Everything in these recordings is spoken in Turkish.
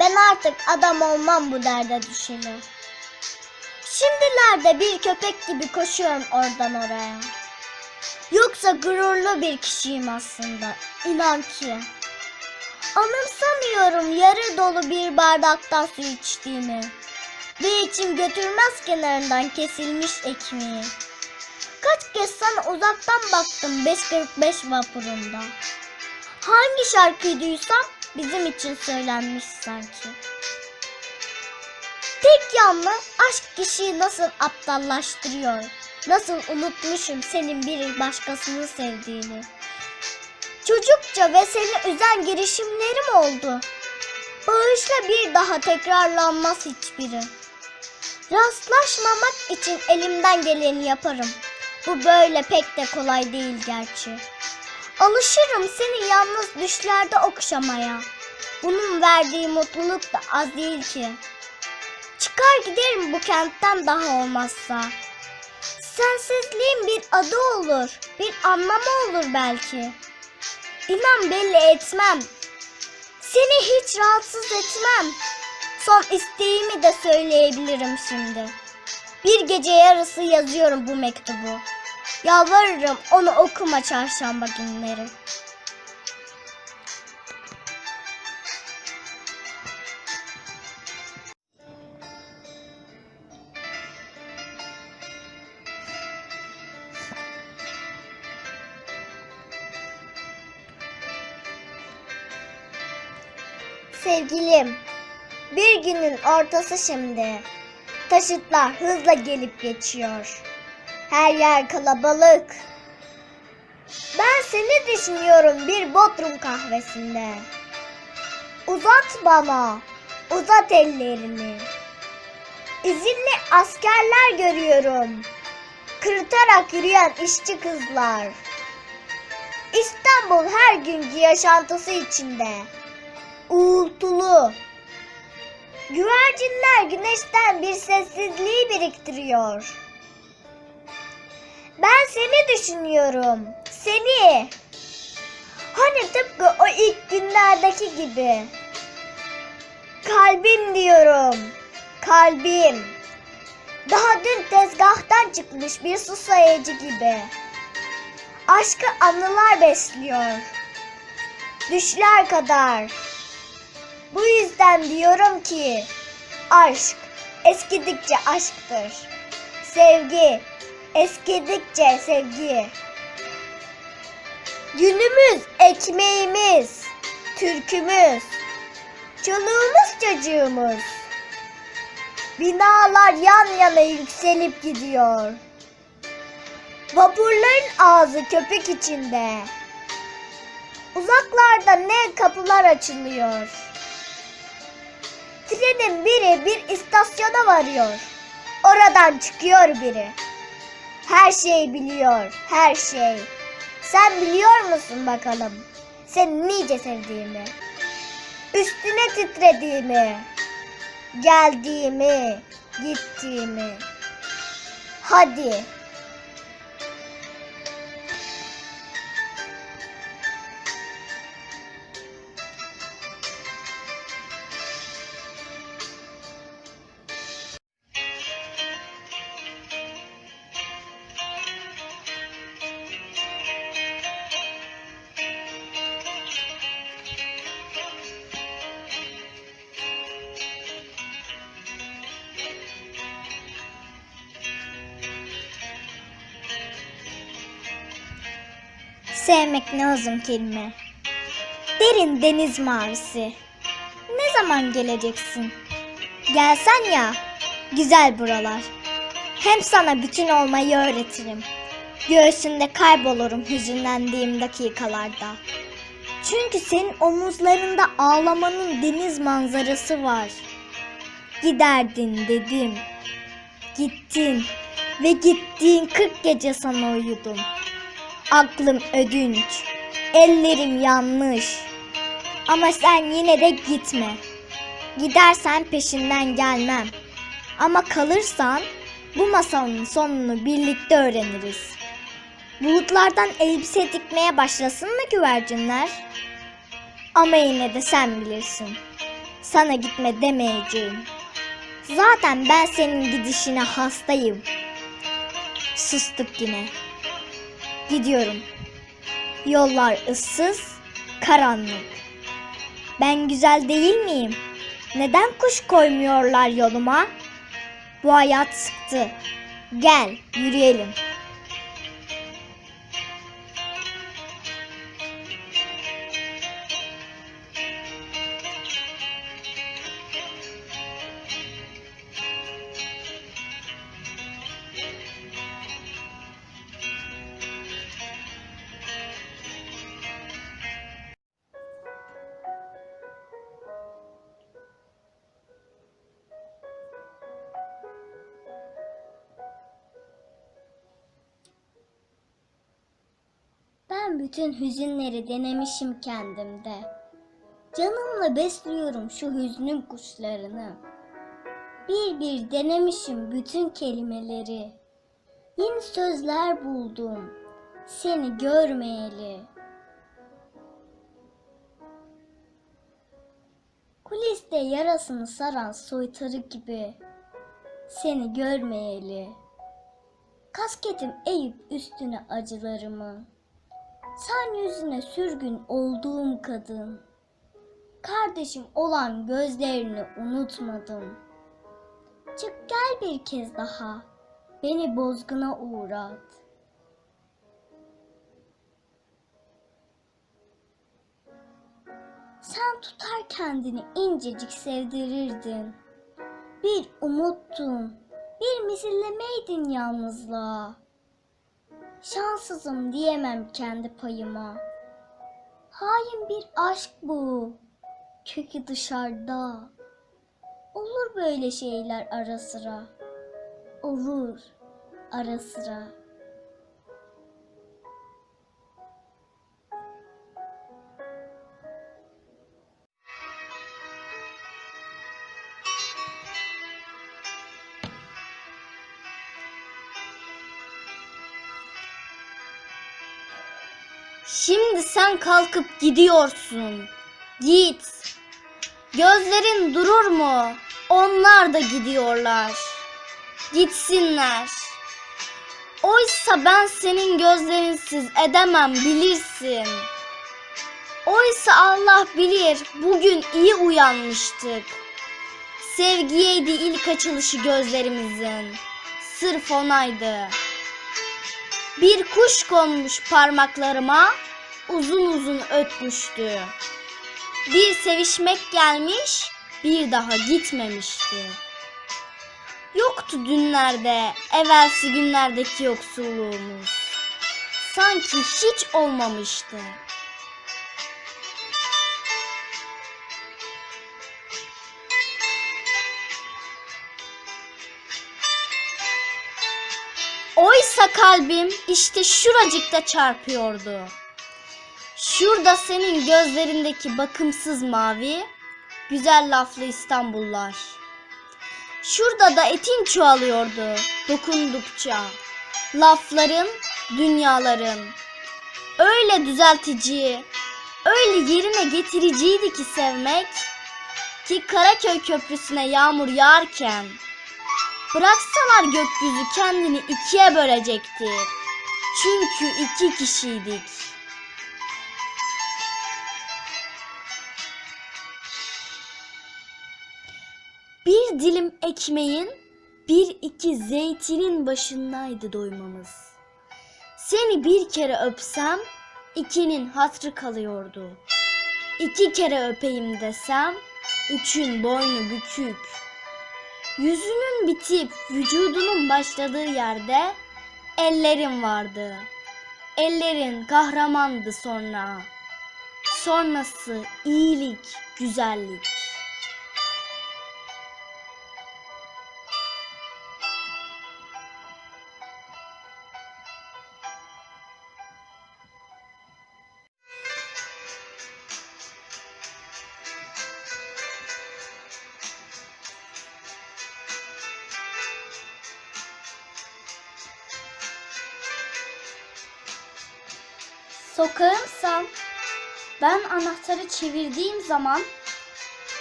Ben artık adam olmam bu derde düşeli. Şimdilerde bir köpek gibi koşuyorum oradan oraya. Yoksa gururlu bir kişiyim aslında. İnan ki. Anımsamıyorum yarı dolu bir bardaktan su içtiğimi. Ve içim götürmez kenarından kesilmiş ekmeği. Kaç kez sana uzaktan baktım 545 vapurunda. Hangi şarkıyı duysam bizim için söylenmiş sanki. Tek yanlı aşk kişiyi nasıl aptallaştırıyor. Nasıl unutmuşum senin bir başkasını sevdiğini. Çocukça ve seni üzen girişimlerim oldu. Bağışla bir daha tekrarlanmaz hiçbiri. Rastlaşmamak için elimden geleni yaparım. Bu böyle pek de kolay değil gerçi. Alışırım seni yalnız düşlerde okşamaya. Bunun verdiği mutluluk da az değil ki. Çıkar giderim bu kentten daha olmazsa. Sensizliğin bir adı olur, bir anlamı olur belki. İnan belli etmem. Seni hiç rahatsız etmem. Son isteğimi de söyleyebilirim şimdi. Bir gece yarısı yazıyorum bu mektubu. Yalvarırım onu okuma çarşamba günleri. Sevgilim, bir günün ortası şimdi. Taşıtlar hızla gelip geçiyor. Her yer kalabalık. Ben seni düşünüyorum bir Bodrum kahvesinde. Uzat bana, uzat ellerini. İzinli askerler görüyorum. Kırıtarak yürüyen işçi kızlar. İstanbul her günkü yaşantısı içinde. Uğultulu. Güvercinler güneşten bir sessizliği biriktiriyor. Ben seni düşünüyorum. Seni. Hani tıpkı o ilk günlerdeki gibi. Kalbim diyorum. Kalbim. Daha dün tezgahtan çıkmış bir su sayacı gibi. Aşkı anılar besliyor. Düşler kadar. Bu yüzden diyorum ki aşk eskidikçe aşktır. Sevgi eskidikçe sevgi. Günümüz ekmeğimiz, türkümüz, çoluğumuz çocuğumuz. Binalar yan yana yükselip gidiyor. Vapurların ağzı köpek içinde. Uzaklarda ne kapılar açılıyor. Trenin biri bir istasyona varıyor. Oradan çıkıyor biri. Her şey biliyor, her şey. Sen biliyor musun bakalım? Seni nice sevdiğimi. Üstüne titrediğimi. Geldiğimi, gittiğimi. Hadi. Sevmek ne uzun kelime. Derin deniz mavisi. Ne zaman geleceksin? Gelsen ya. Güzel buralar. Hem sana bütün olmayı öğretirim. Göğsünde kaybolurum hüzünlendiğim dakikalarda. Çünkü senin omuzlarında ağlamanın deniz manzarası var. giderdin dedim. Gittin ve gittiğin kırk gece sana uyudum. Aklım ödünç, ellerim yanlış. Ama sen yine de gitme. Gidersen peşinden gelmem. Ama kalırsan bu masalın sonunu birlikte öğreniriz. Bulutlardan elbise dikmeye başlasın mı güvercinler? Ama yine de sen bilirsin. Sana gitme demeyeceğim. Zaten ben senin gidişine hastayım. Sustuk yine. Gidiyorum. Yollar ıssız, karanlık. Ben güzel değil miyim? Neden kuş koymuyorlar yoluma? Bu hayat sıktı. Gel, yürüyelim. Bütün hüzünleri denemişim kendimde. Canımla besliyorum şu hüznün kuşlarını. Bir bir denemişim bütün kelimeleri. Yeni sözler buldum seni görmeyeli. Kuliste yarasını saran soytarı gibi seni görmeyeli. Kasketim eğip üstüne acılarımı. Sen yüzüne sürgün olduğum kadın. Kardeşim olan gözlerini unutmadım. Çık gel bir kez daha. Beni bozguna uğrat. Sen tutar kendini incecik sevdirirdin. Bir umuttun, bir misillemeydin yalnızlığa. Şanssızım diyemem kendi payıma. Hain bir aşk bu. Kökü dışarıda. Olur böyle şeyler ara sıra. Olur ara sıra. Kalkıp gidiyorsun. Git. Gözlerin durur mu? Onlar da gidiyorlar. Gitsinler. Oysa ben senin gözlerinsiz edemem bilirsin. Oysa Allah bilir bugün iyi uyanmıştık. Sevgiyeydi ilk açılışı gözlerimizin. Sırf onaydı. Bir kuş konmuş parmaklarıma, uzun uzun ötmüştü. Bir sevişmek gelmiş, bir daha gitmemişti. Yoktu dünlerde, evvelsi günlerdeki yoksulluğumuz. Sanki hiç olmamıştı. Oysa kalbim işte şuracıkta çarpıyordu. Şurada senin gözlerindeki bakımsız mavi, güzel laflı İstanbullar. Şurada da etin çoğalıyordu dokundukça. Lafların, dünyaların. Öyle düzeltici, öyle yerine getiriciydi ki sevmek. Ki Karaköy Köprüsü'ne yağmur yağarken Bıraksalar gökyüzü kendini ikiye bölecekti. Çünkü iki kişiydik. Dilim ekmeğin, bir iki zeytinin başındaydı doymamız. Seni bir kere öpsem, ikinin hatrı kalıyordu. İki kere öpeyim desem, üçün boynu bükük. Yüzünün bitip vücudunun başladığı yerde ellerin vardı. Ellerin kahramandı sonra. Sonrası iyilik, güzellik. Anahtarı çevirdiğim zaman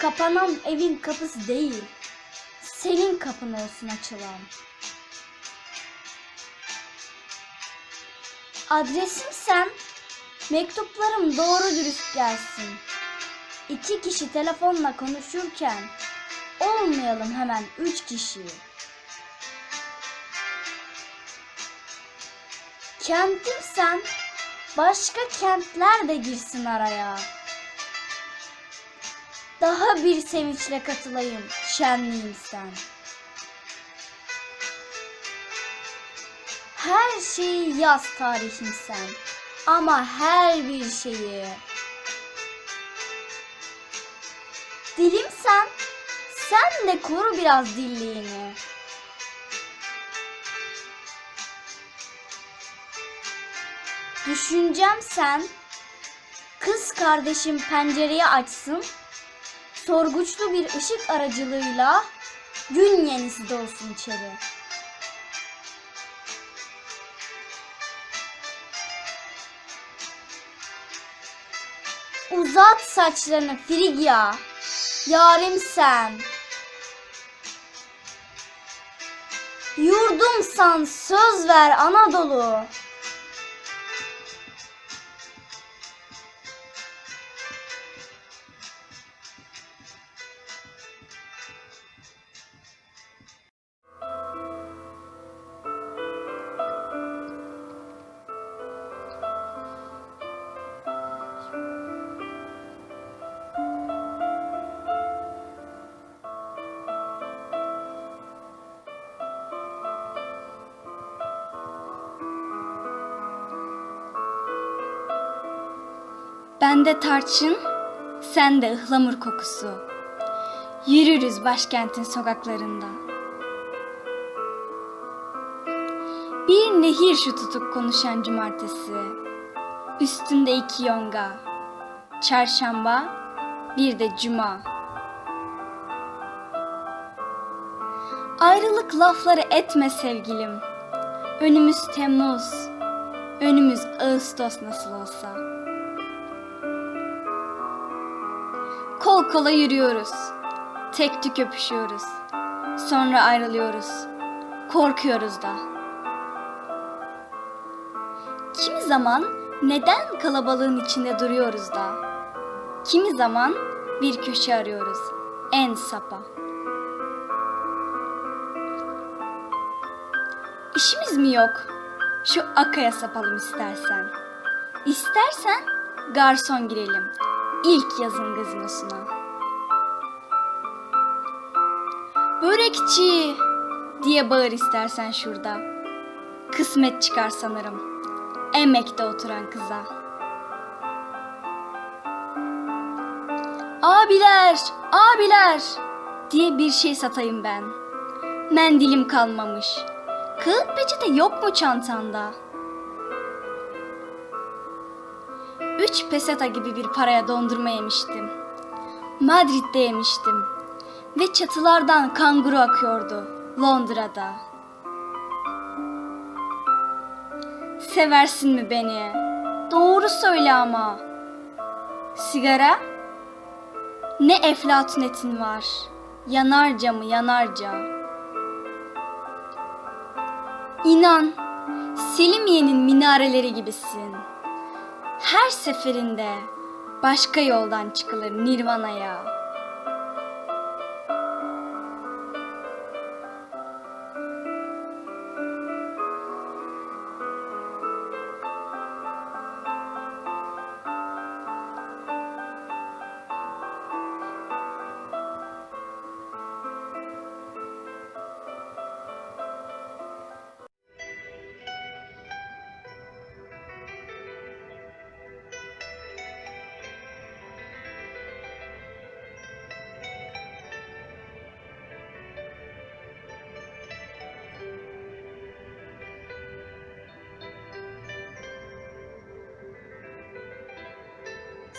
kapanan evin kapısı değil, senin kapın olsun açılan. Adresimsen mektuplarım doğru dürüst gelsin. İki kişi telefonla konuşurken olmayalım hemen üç kişi. Kentimsen başka kentler de girsin araya. Daha bir sevinçle katılayım şenliğim sen. Her şeyi yaz tarihim sen. Ama her bir şeyi. Dilim sen, sen de koru biraz dilliğini. Düşüncem sen, kız kardeşim pencereyi açsın, sorguçlu bir ışık aracılığıyla gün yenisi de olsun içeri. Uzat saçlarını Frigya, yarim sen. Yurdumsan söz ver Anadolu. Tarçın, sende ıhlamur kokusu. Yürürüz başkentin sokaklarında. Bir nehir şu tutup konuşan cumartesi. Üstünde iki yonga. Çarşamba, bir de cuma. Ayrılık lafları etme sevgilim. Önümüz Temmuz, önümüz Ağustos nasıl olsa. Kol kola yürüyoruz. Tek tük öpüşüyoruz. Sonra ayrılıyoruz. Korkuyoruz da. Kimi zaman neden kalabalığın içinde duruyoruz da? Kimi zaman bir köşe arıyoruz. En sapa. İşimiz mi yok? Şu akaya sapalım istersen. İstersen garson girelim. İlk yazın gazinosuna. Börekçi diye bağır istersen şurada. Kısmet çıkar sanırım. Emekte oturan kıza. Abiler, abiler diye bir şey satayım ben. Mendilim kalmamış. Kağıt peçete yok mu çantanda? Üç peseta gibi bir paraya dondurma yemiştim. Madrid'de yemiştim. Ve çatılardan kanguru akıyordu Londra'da. Seversin mi beni? Doğru söyle ama. Sigara? Ne eflatun etin var. Yanarca mı yanarca. İnan, Selimiye'nin minareleri gibisin. Her seferinde başka yoldan çıkılır Nirvana'ya.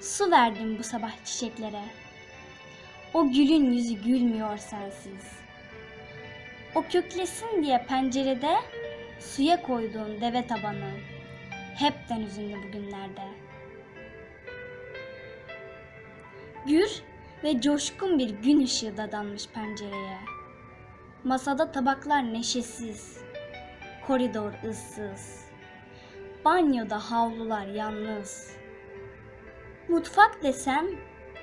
su verdim bu sabah çiçeklere. O gülün yüzü gülmüyor sensiz. O köklesin diye pencerede suya koyduğun deve tabanı hepten üzünlü bugünlerde. Gür ve coşkun bir gün ışığı dadanmış pencereye. Masada tabaklar neşesiz, koridor ıssız, banyoda havlular yalnız. Mutfak desem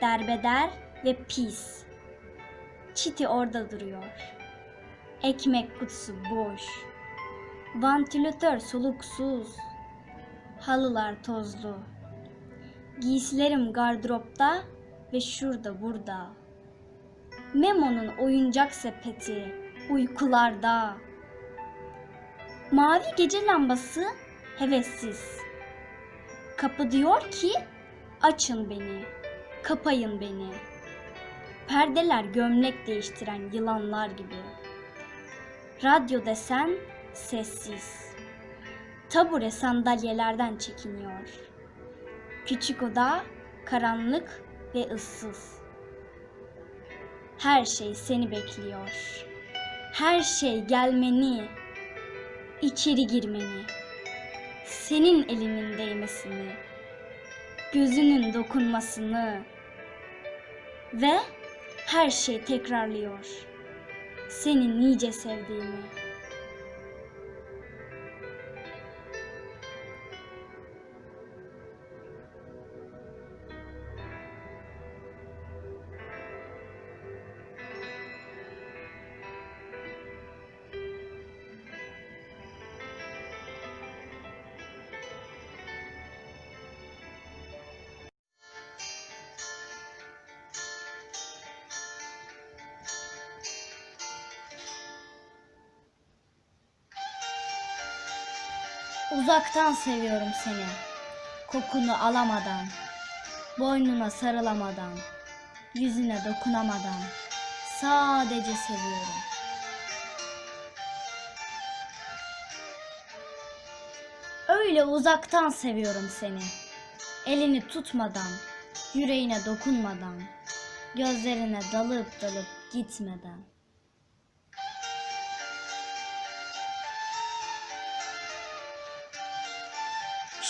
derbeder ve pis. Çiti orada duruyor. Ekmek kutusu boş. Vantilatör soluksuz. Halılar tozlu. Giysilerim gardıropta ve şurada burada. Memo'nun oyuncak sepeti uykularda. Mavi gece lambası hevessiz. Kapı diyor ki açın beni, kapayın beni. Perdeler gömlek değiştiren yılanlar gibi. Radyo desen sessiz. Tabure sandalyelerden çekiniyor. Küçük oda karanlık ve ıssız. Her şey seni bekliyor. Her şey gelmeni, içeri girmeni, senin elinin değmesini, gözünün dokunmasını ve her şey tekrarlıyor. Seni nice sevdiğimi. Uzaktan seviyorum seni. Kokunu alamadan, boynuna sarılamadan, yüzüne dokunamadan sadece seviyorum. Öyle uzaktan seviyorum seni. Elini tutmadan, yüreğine dokunmadan, gözlerine dalıp dalıp gitmeden.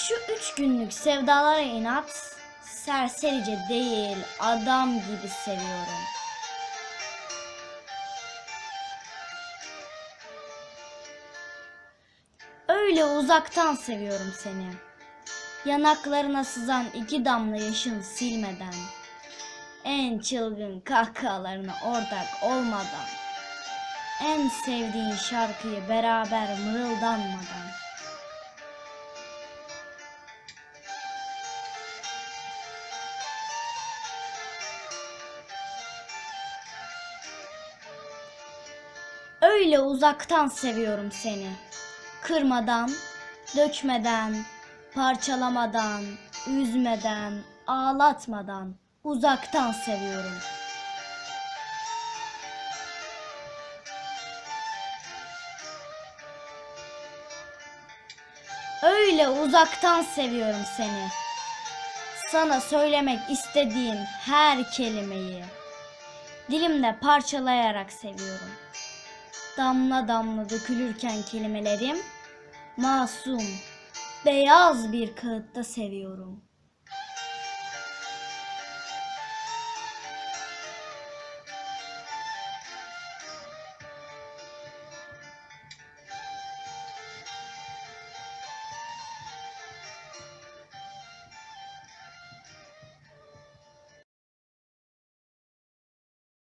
Şu üç günlük sevdalara inat, serserice değil adam gibi seviyorum. Öyle uzaktan seviyorum seni. Yanaklarına sızan iki damla yaşın silmeden. En çılgın kahkahalarına ortak olmadan. En sevdiğin şarkıyı beraber mırıldanmadan. Uzaktan seviyorum seni. Kırmadan, dökmeden, parçalamadan, üzmeden, ağlatmadan uzaktan seviyorum. Öyle uzaktan seviyorum seni. Sana söylemek istediğim her kelimeyi dilimde parçalayarak seviyorum. Damla damla dökülürken kelimelerim masum, beyaz bir kağıtta seviyorum.